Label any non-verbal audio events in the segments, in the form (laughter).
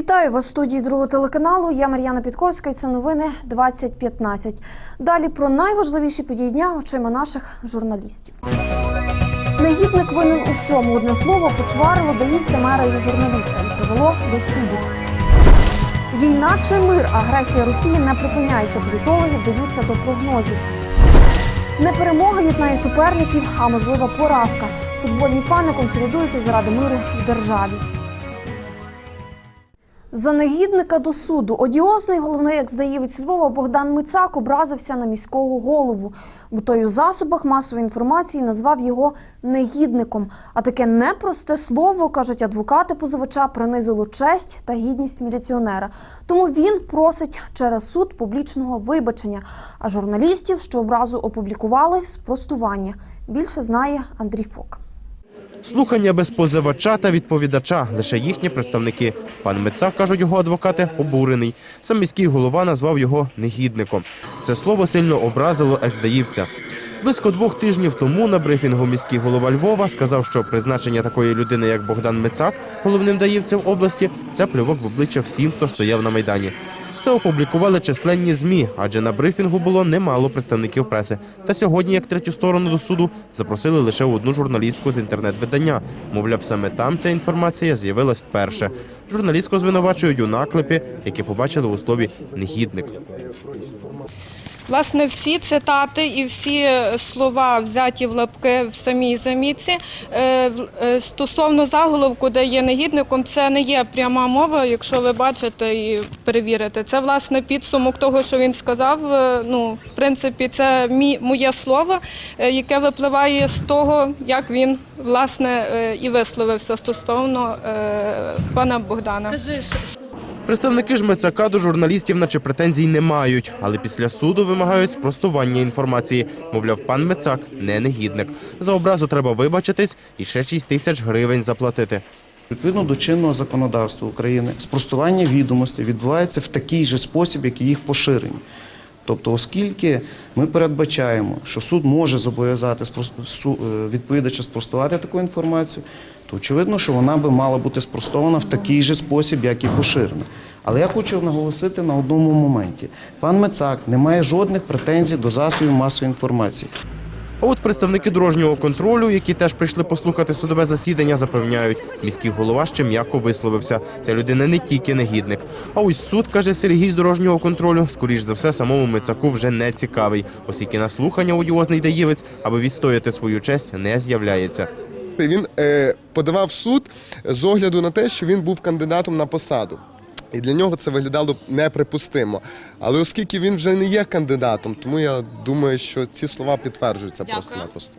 Вітаю вас в студії другого телеканалу. Я Мар'яна Підковська і це новини 2015. Далі про найважливіші події дня очима наших журналістів. Негідник винен у всьому. Одне слово почварило даївця мера і журналіста і привело до суду. Війна чи мир? Агресія Росії не припиняється. Політологи вдаються до прогнозів. Не перемога єднає суперників, а можлива поразка. Футбольні фани консолідуються заради миру в державі. За негідника до суду одіозний головний екс-даївець Львова Богдан Мицак образився на міського голову. Бо той у засобах масової інформації назвав його негідником. А таке непросте слово, кажуть адвокати позивача, принизило честь та гідність міліціонера. Тому він просить через суд публічного вибачення. А журналістів, що образу опублікували, спростування. Більше знає Андрій Фок. Слухання без позивача та відповідача, лише їхні представники. Пан Мицак, кажуть його адвокати, обурений. Сам міський голова назвав його негідником. Це слово сильно образило екс-даївця. Близько двох тижнів тому на брифінгу міський голова Львова сказав, що призначення такої людини, як Богдан Мицак, головним даївцем області, це плювок в обличчя всім, хто стояв на майдані. Це опублікували численні змі, адже на брифінгу було немало представників преси. Та сьогодні, як третю сторону до суду, запросили лише одну журналістку з інтернет-видання. Мовляв, саме там ця інформація з'явилась вперше. Журналістку звинувачують у наклепі, які побачили у слові негідник. Власне, всі цитати і всі слова взяті в лапки в самій замітці. Е, е, Стосовно заголовку, де є негідником, це не є пряма мова, якщо ви бачите і перевірите. Це власне підсумок того, що він сказав. Е, Ну, в принципі, це мі, моє слово, яке випливає з того, як він власне і висловився стосовно пана Богдана. Представники ж Мицака до журналістів наче претензій не мають, але після суду вимагають спростування інформації. Мовляв, пан Мицак не негідник. За образу треба вибачитись і ще 6 тисяч гривень заплатити. Відповідно до чинного законодавства України, спростування відомостей відбувається в такий же спосіб, як і їх поширення. Тобто, оскільки ми передбачаємо, що суд може зобов'язати е, відповідача спростувати таку інформацію, то очевидно, що вона би мала бути спростована в такий же спосіб, як і поширена. Але я хочу наголосити на одному моменті: пан Мецак не має жодних претензій до засобів масової інформації. А от представники дорожнього контролю, які теж прийшли послухати судове засідання, запевняють, міський голова ще м'яко висловився. Ця людина не тільки негідник. А ось суд, каже Сергій з дорожнього контролю, скоріш за все, самому Мицаку вже не цікавий, оскільки на слухання одіозний даївець, аби відстояти свою честь, не з'являється. Він е, подавав в суд з огляду на те, що він був кандидатом на посаду. І для нього це виглядало неприпустимо. Але оскільки він вже не є кандидатом, тому я думаю, що ці слова підтверджуються просто-напросто.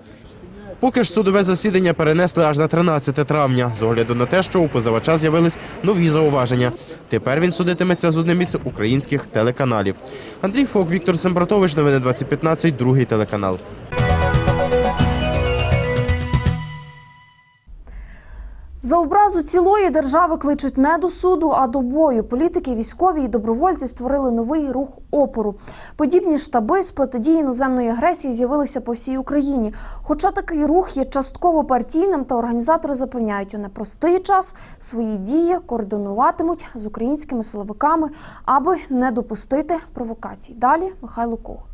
Поки ж судове засідання перенесли аж на 13 травня, з огляду на те, що у позивача з'явились нові зауваження. Тепер він судитиметься з одним із українських телеканалів. Андрій Фок, Віктор Сембратович, новини 2015, другий телеканал. За образу цілої держави кличуть не до суду, а до бою. Політики, військові і добровольці створили новий рух опору. Подібні штаби з протидії іноземної агресії з'явилися по всій Україні. Хоча такий рух є частково партійним, та організатори запевняють, у непростий час свої дії координуватимуть з українськими силовиками, аби не допустити провокацій. Далі Михайло Когут.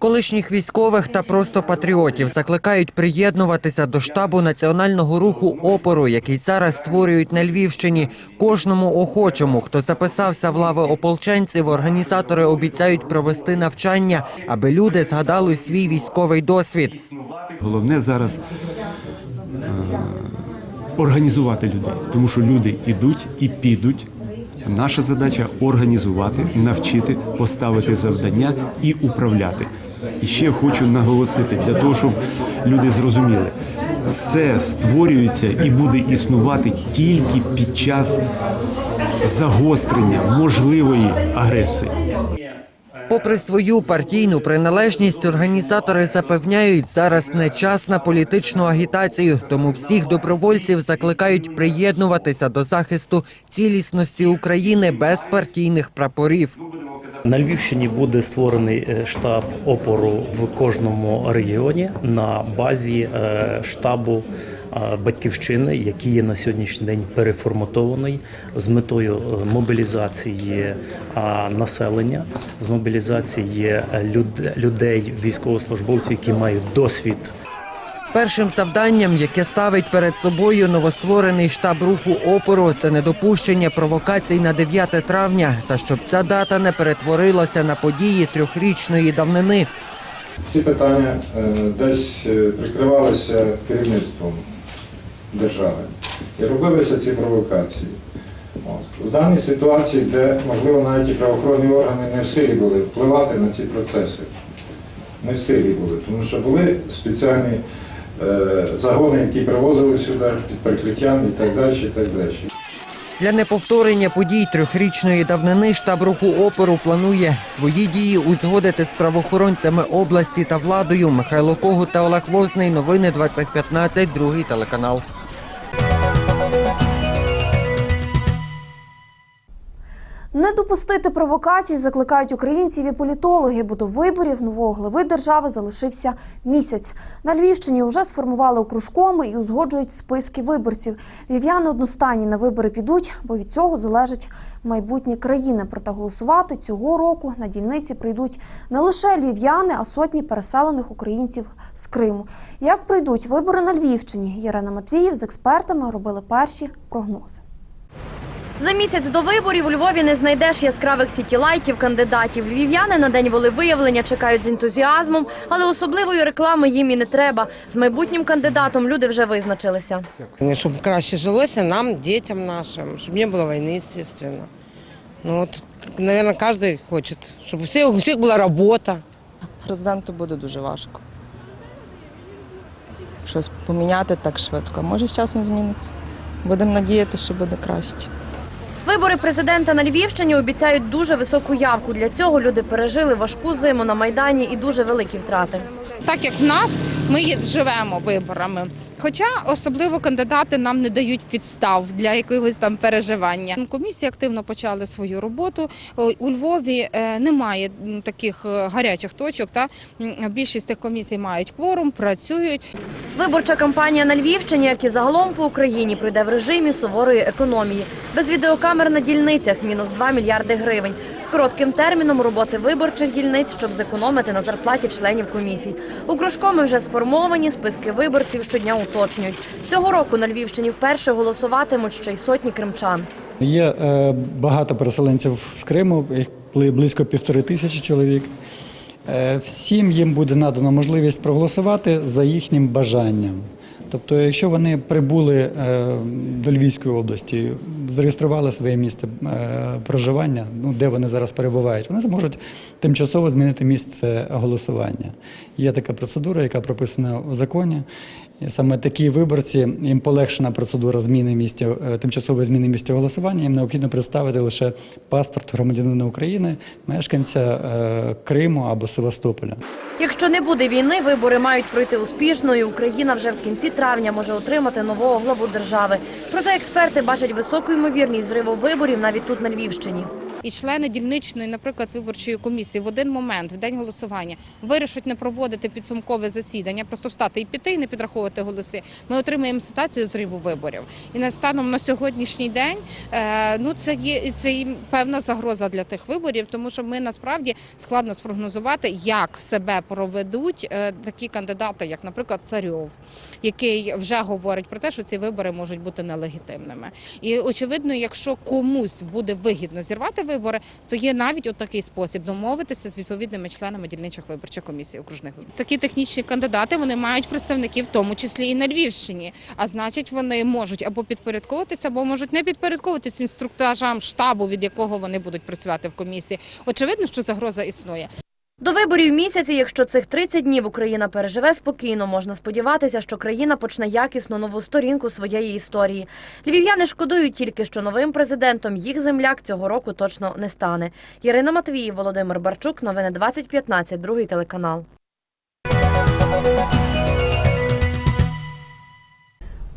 Колишніх військових та просто патріотів закликають приєднуватися до штабу національного руху опору, який зараз створюють на Львівщині. Кожному охочому, хто записався в лави ополченців, організатори обіцяють провести навчання, аби люди згадали свій військовий досвід. Головне зараз е, організувати людей, тому що люди йдуть і підуть. Наша задача організувати, навчити, поставити завдання і управляти. І ще хочу наголосити для того, щоб люди зрозуміли, це створюється і буде існувати тільки під час загострення можливої агресії. Попри свою партійну приналежність, організатори запевняють, зараз не час на політичну агітацію, тому всіх добровольців закликають приєднуватися до захисту цілісності України без партійних прапорів. На Львівщині буде створений е, штаб опору в кожному регіоні на базі е, штабу батьківщини, який є на сьогоднішній день переформатований з метою е, мобілізації населення, з мобілізації е, людей, військовослужбовців, які мають досвід Першим завданням, яке ставить перед собою новостворений штаб руху опору, це недопущення провокацій на 9 травня, та щоб ця дата не перетворилася на події трьохрічної давнини. Ці питання е, десь е, прикривалися керівництвом держави і робилися ці провокації. В даній ситуації, де, можливо, навіть і правоохоронні органи не в силі були впливати на ці процеси, не в силі були, тому що були спеціальні загони, які привозили сюди під прикриттям і так далі. І так далі. Для неповторення подій трьохрічної давнини штаб руху опору планує свої дії узгодити з правоохоронцями області та владою. Михайло Когут та Олег Возний. Новини 2015, другий телеканал. Не допустити провокацій закликають українців і політологи, бо до виборів нового глави держави залишився місяць. На Львівщині вже сформували окружкоми і узгоджують списки виборців. Львів'яни одностайні на вибори підуть, бо від цього залежить майбутнє країни. Проте голосувати цього року на дільниці прийдуть не лише львів'яни, а сотні переселених українців з Криму. Як прийдуть вибори на Львівщині? Ярина Матвіїв з експертами робили перші прогнози. За місяць до виборів у Львові не знайдеш яскравих сітілайтів кандидатів. Львів'яни на день волевиявлення чекають з ентузіазмом, але особливої реклами їм і не треба. З майбутнім кандидатом люди вже визначилися. Щоб краще жилося нам, дітям нашим, щоб не було війни, звісно. Ну от, мабуть, кожен хоче, щоб у всіх, у всіх була робота. Президенту буде дуже важко. Щось поміняти так швидко. Може, з часом зміниться. Будемо надіятися, що буде краще. Вибори президента на Львівщині обіцяють дуже високу явку. Для цього люди пережили важку зиму на майдані і дуже великі втрати. Так як в нас, ми живемо виборами. Хоча особливо кандидати нам не дають підстав для якогось там переживання. Комісії активно почали свою роботу. У Львові е, немає таких е, гарячих точок. Та більшість тих комісій мають кворум, працюють. Виборча кампанія на Львівщині, як і загалом по Україні, пройде в режимі суворої економії. Без відеокамер на дільницях мінус 2 мільярди гривень. Коротким терміном роботи виборчих дільниць, щоб зекономити на зарплаті членів комісій. Окружкоми вже сформовані, списки виборців щодня уточнюють. Цього року на Львівщині вперше голосуватимуть ще й сотні кримчан. Є е, багато переселенців з Криму, близько півтори тисячі чоловік. Е, всім їм буде надано можливість проголосувати за їхнім бажанням. Тобто, якщо вони прибули е, до Львівської області, зареєстрували своє місце е, проживання, ну де вони зараз перебувають, вони зможуть тимчасово змінити місце голосування. Є така процедура, яка прописана в законі. Саме такі виборці їм полегшена процедура зміни місця е, тимчасової зміни місця голосування. Їм необхідно представити лише паспорт громадянина України, мешканця е, Криму або Севастополя. Якщо не буде війни, вибори мають пройти успішно, і Україна вже в кінці травня може отримати нового главу держави. Проте експерти бачать високу ймовірність зриву виборів навіть тут на Львівщині. І члени дільничної, наприклад, виборчої комісії в один момент, в день голосування, вирішать не проводити підсумкове засідання, просто встати і піти, і не підраховувати голоси. Ми отримаємо ситуацію зриву виборів. І на станом на сьогоднішній день е, ну це є це і певна загроза для тих виборів, тому що ми насправді складно спрогнозувати, як себе проведуть е, такі кандидати, як, наприклад, Царьов, який вже говорить про те, що ці вибори можуть бути нелегітимними. І очевидно, якщо комусь буде вигідно зірвати вибори, то є навіть отакий спосіб домовитися з відповідними членами дільничих виборчих комісій окружних. Такі технічні кандидати вони мають представників, в тому числі і на Львівщині. А значить, вони можуть або підпорядковуватися, або можуть не підпорядковуватися інструктажам штабу, від якого вони будуть працювати в комісії. Очевидно, що загроза існує. До виборів місяці, якщо цих 30 днів Україна переживе спокійно, можна сподіватися, що країна почне якісну нову сторінку своєї історії. Львів'яни шкодують тільки, що новим президентом їх земляк цього року точно не стане. Ірина Матвіїв, Володимир Барчук, новини 2015, другий телеканал.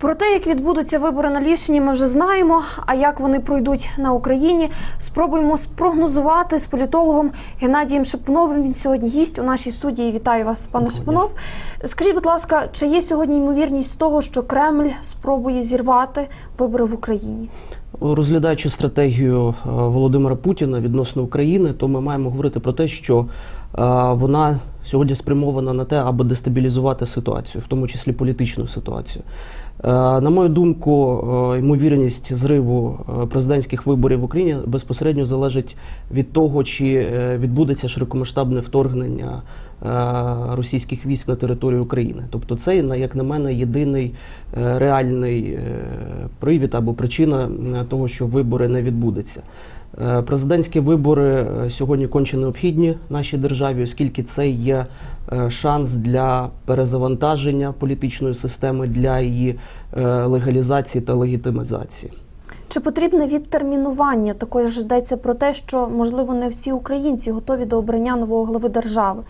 Про те, як відбудуться вибори на Львівщині, ми вже знаємо. А як вони пройдуть на Україні, спробуємо спрогнозувати з політологом Геннадієм Шипуновим. Він сьогодні гість у нашій студії. Вітаю вас, пане Шипунов. Скажіть, будь ласка, чи є сьогодні ймовірність того, що Кремль спробує зірвати вибори в Україні? Розглядаючи стратегію е, Володимира Путіна відносно України, то ми маємо говорити про те, що е, вона сьогодні спрямована на те, аби дестабілізувати ситуацію, в тому числі політичну ситуацію. Е, На мою думку, е, ймовірність зриву е, президентських виборів в Україні безпосередньо залежить від того, чи відбудеться широкомасштабне вторгнення російських військ на територію України. Тобто, це, як на мене, єдиний е, реальний е, привід або причина е, того, що вибори не відбудеться. Е, Президентські вибори е, сьогодні конче необхідні нашій державі, оскільки це є е, шанс для перезавантаження політичної системи, для її е, легалізації та легітимізації. Чи потрібне відтермінування? Також йдеться про те, що можливо не всі українці готові до обрання нового глави держави.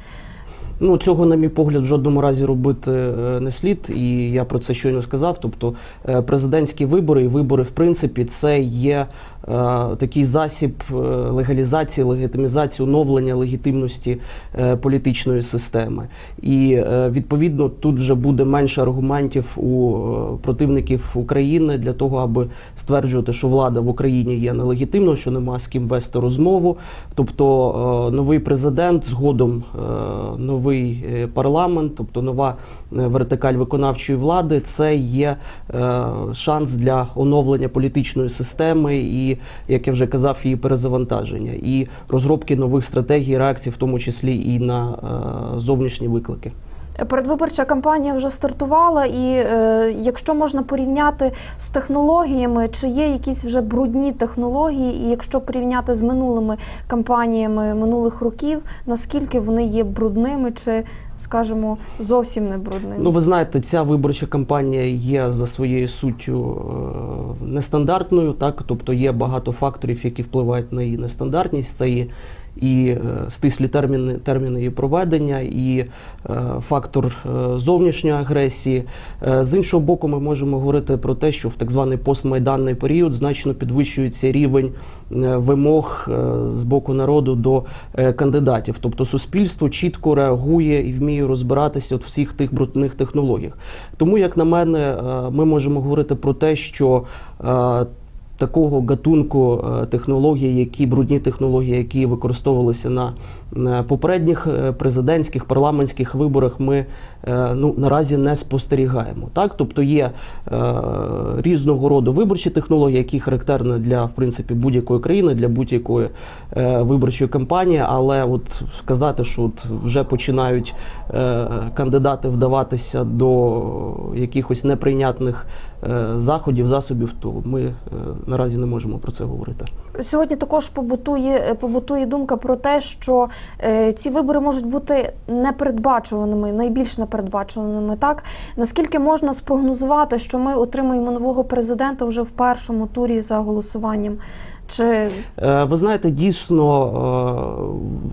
Ну, цього, на мій погляд, в жодному разі робити е, не слід, і я про це щойно сказав. Тобто, е, президентські вибори і вибори, в принципі, це є такий засіб е, легалізації, легітимізації, оновлення легітимності е, політичної системи. І е, відповідно тут вже буде менше аргументів у е, противників України для того, аби стверджувати, що влада в Україні є нелегітимною, що нема з ким вести розмову. Тобто е, новий президент, згодом е, новий е, парламент, тобто нова е, вертикаль виконавчої влади, це є е, шанс для оновлення політичної системи і, як я вже казав, її перезавантаження і розробки нових стратегій, реакцій, в тому числі і на е, зовнішні виклики. Передвиборча кампанія вже стартувала, і е, якщо можна порівняти з технологіями, чи є якісь вже брудні технології, і якщо порівняти з минулими кампаніями минулих років, наскільки вони є брудними, чи скажімо, зовсім не брудними? Ну, ви знаєте, ця виборча кампанія є за своєю суттю е, нестандартною, так тобто є багато факторів, які впливають на її нестандартність. Це і, і е, стислі терміни, терміни її проведення, і е, фактор е, зовнішньої агресії. З іншого боку, ми можемо говорити про те, що в так званий постмайданний період значно підвищується рівень вимог з боку народу до кандидатів. Тобто суспільство чітко реагує і вміє розбиратися от всіх тих брудних технологіях. Тому, як на мене, ми можемо говорити про те, що Такого гатунку е, технологій, які брудні технології, які використовувалися на попередніх е, президентських парламентських виборах, ми е, ну наразі не спостерігаємо. Так, тобто є різного роду виборчі технології, які характерні для в принципі будь-якої країни, для будь-якої виборчої кампанії. Але от сказати, що от вже починають кандидати вдаватися до якихось неприйнятних заходів, засобів, то ми е, наразі не можемо про це говорити. Сьогодні також побутує, побутує думка про те, що е, ці вибори можуть бути непередбачуваними, найбільш непередбачуваними. Так наскільки можна спрогнозувати, що ми отримаємо нового президента вже в першому турі за голосуванням? Чи Е, Ви знаєте, дійсно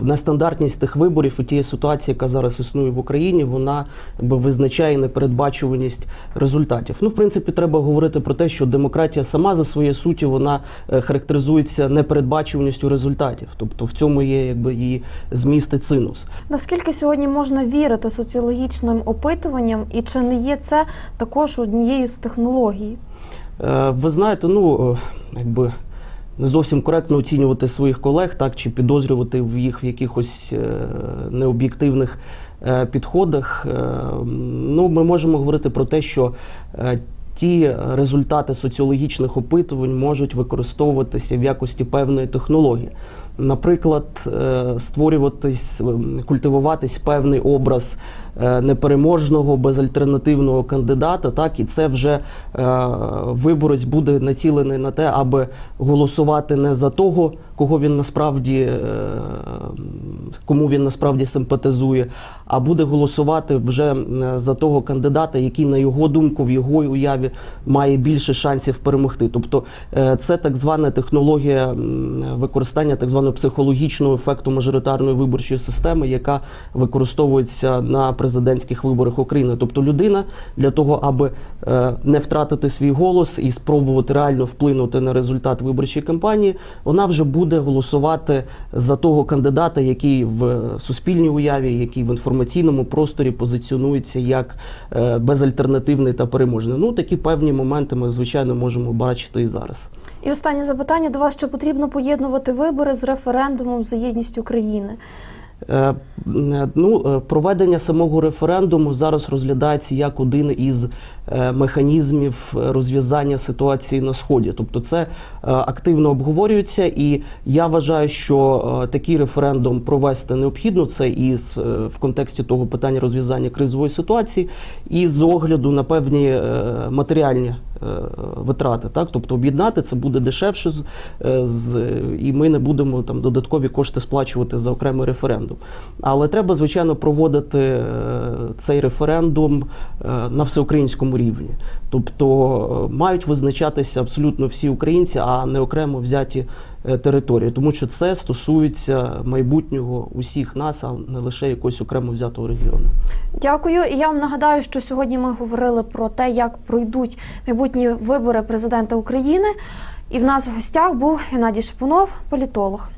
е, нестандартність тих виборів і тієї ситуації, яка зараз існує в Україні, вона якби визначає непередбачуваність результатів. Ну, в принципі, треба говорити про те, що демократія сама за своєю суттю вона е, характеризується непередбачуваністю результатів. Тобто в цьому є якби і цинус. наскільки сьогодні можна вірити соціологічним опитуванням, і чи не є це також однією з технологій? Ви знаєте, ну якби не зовсім коректно оцінювати своїх колег, так чи підозрювати в їх в якихось е, необ'єктивних е, підходах. Е, Ну, ми можемо говорити про те, що ті результати соціологічних опитувань можуть використовуватися в якості певної технології. Наприклад, е, створюватись, ем, культивуватись певний образ е, непереможного безальтернативного кандидата, так і це вже е, виборець буде націлений на те, аби голосувати не за того, кого він насправді е, кому він насправді симпатизує, а буде голосувати вже за того кандидата, який, на його думку, в його уяві має більше шансів перемогти. Тобто е, це так звана технологія використання так званого психологічного ефекту мажоритарної виборчої системи, яка використовується на президентських виборах України. Тобто людина для того, аби е, не втратити свій голос і спробувати реально вплинути на результат виборчої кампанії, вона вже буде голосувати за того кандидата, який в суспільній уяві, який в інформаційному просторі позиціонується як е, безальтернативний та переможний. Ну такі певні моменти ми звичайно можемо бачити і зараз. І останнє запитання до вас: чи потрібно поєднувати вибори з референдумом за єдність України? Е, Ну, е, проведення самого референдуму зараз розглядається як один із е, механізмів розв'язання ситуації на сході. Тобто, це активно обговорюється, і я вважаю, що такий референдум провести необхідно. Це і в контексті того питання розв'язання кризової ситуації, і з огляду на певні матеріальні витрати. Так, тобто об'єднати це буде дешевше, з, е, і ми не будемо там додаткові кошти сплачувати за окремий референдум. Але треба, звичайно, проводити е, цей референдум е, на всеукраїнському рівні. Тобто е, мають визначатися абсолютно всі українці, а не окремо взяті е, території, тому що це стосується майбутнього усіх нас, а не лише якогось окремо взятого регіону. Дякую. І я вам нагадаю, що сьогодні ми говорили про те, як пройдуть майбутні вибори президента України. І в нас в гостях був Геннадій Шипунов, політолог.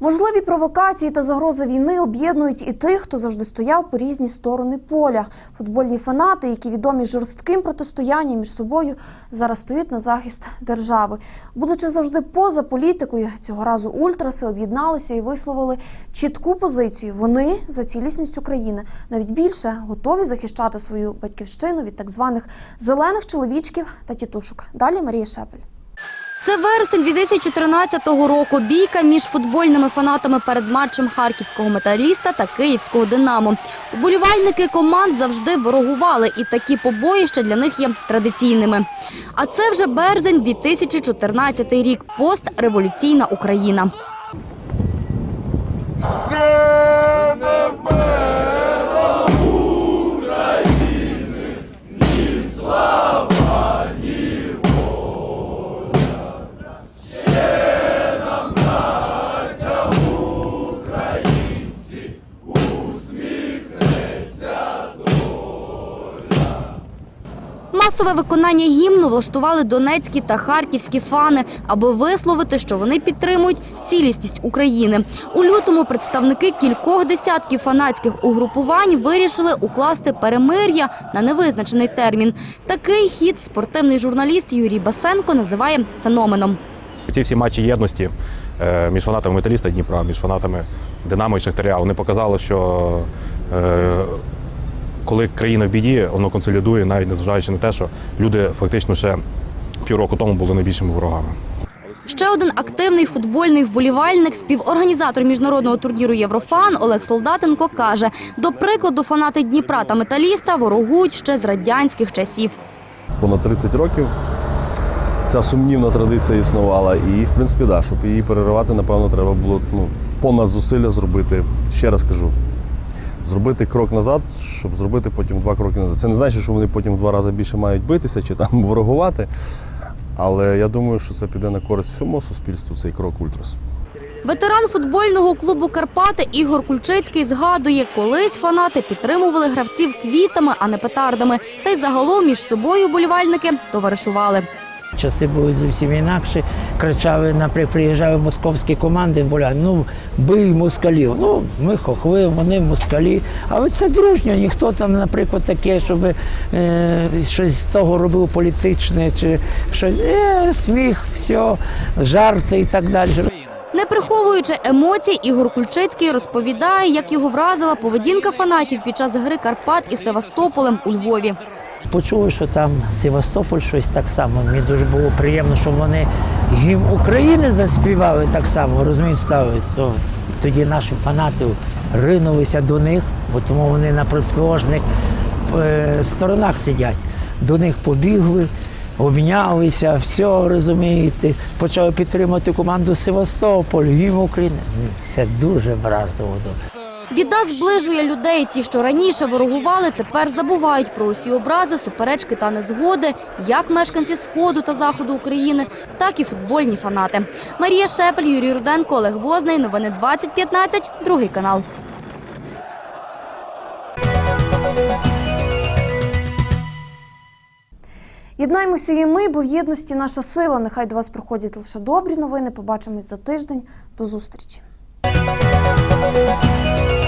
Можливі провокації та загрози війни об'єднують і тих, хто завжди стояв по різні сторони поля. Футбольні фанати, які відомі жорстким протистоянням між собою, зараз стоять на захист держави. Будучи завжди поза політикою, цього разу ультраси об'єдналися і висловили чітку позицію. Вони за цілісність України навіть більше готові захищати свою батьківщину від так званих зелених чоловічків та тітушок. Далі Марія Шепель. Це вересень 2013 року. Бійка між футбольними фанатами перед матчем харківського металіста та київського динамо. Уболівальники команд завжди ворогували, і такі побоїща для них є традиційними. А це вже березень 2014 рік. Постреволюційна Україна. Масове виконання гімну влаштували донецькі та харківські фани, аби висловити, що вони підтримують цілісність України. У лютому представники кількох десятків фанатських угрупувань вирішили укласти перемир'я на невизначений термін. Такий хід спортивний журналіст Юрій Басенко називає феноменом. Ці всі матчі єдності е, між фанатами металіста Дніпра, між фанатами Динамо і Шахтаря, вони показали, що е, коли країна в біді, воно консолідує, навіть незважаючи на те, що люди фактично ще півроку тому були найбільшими ворогами. Ще один активний футбольний вболівальник, співорганізатор міжнародного турніру Єврофан Олег Солдатенко каже: до прикладу, фанати Дніпра та металіста ворогують ще з радянських часів. понад 30 років. Ця сумнівна традиція існувала. І, в принципі, да, щоб її переривати, напевно, треба було ну, понад зусилля зробити. Ще раз кажу, зробити крок назад, щоб зробити потім два кроки назад. Це не значить, що вони потім два рази більше мають битися чи там (laughs) ворогувати. Але я думаю, що це піде на користь всьому суспільству, цей крок ультрас. Ветеран футбольного клубу Карпати Ігор Кульчицький згадує, колись фанати підтримували гравців квітами, а не петардами. Та й загалом між собою болівальники товаришували. Часи були зовсім інакші. Кричали, наприклад, приїжджали московські команди, воля, ну бий москалів. Ну, ми хохли, вони москалі. Але це дружньо, ніхто там, наприклад, таке, щоб е, щось з того робив політичне, чи щось, е, сміх, все, жарти і так далі. Не приховуючи емоцій, Ігор Кульчицький розповідає, як його вразила поведінка фанатів під час гри Карпат із Севастополем у Львові. Почули, що там Севастополь щось так само. Мені дуже було приємно, що вони гімн України заспівали так само, розумієте, ставили. То тоді наші фанати ринулися до них, бо тому вони на протилежних е, сторонах сидять. До них побігли, обнялися, все розумієте, почали підтримати команду Севастополь, гімн України. Це дуже вразливо. Біда зближує людей. Ті, що раніше ворогували, тепер забувають про усі образи, суперечки та незгоди, як мешканці Сходу та Заходу України, так і футбольні фанати. Марія Шепель, Юрій Руденко, Олег Возний. Новини 2015, другий канал. Єднаймося і ми, бо в єдності наша сила. Нехай до вас приходять лише добрі новини. Побачимось за тиждень. До зустрічі. Música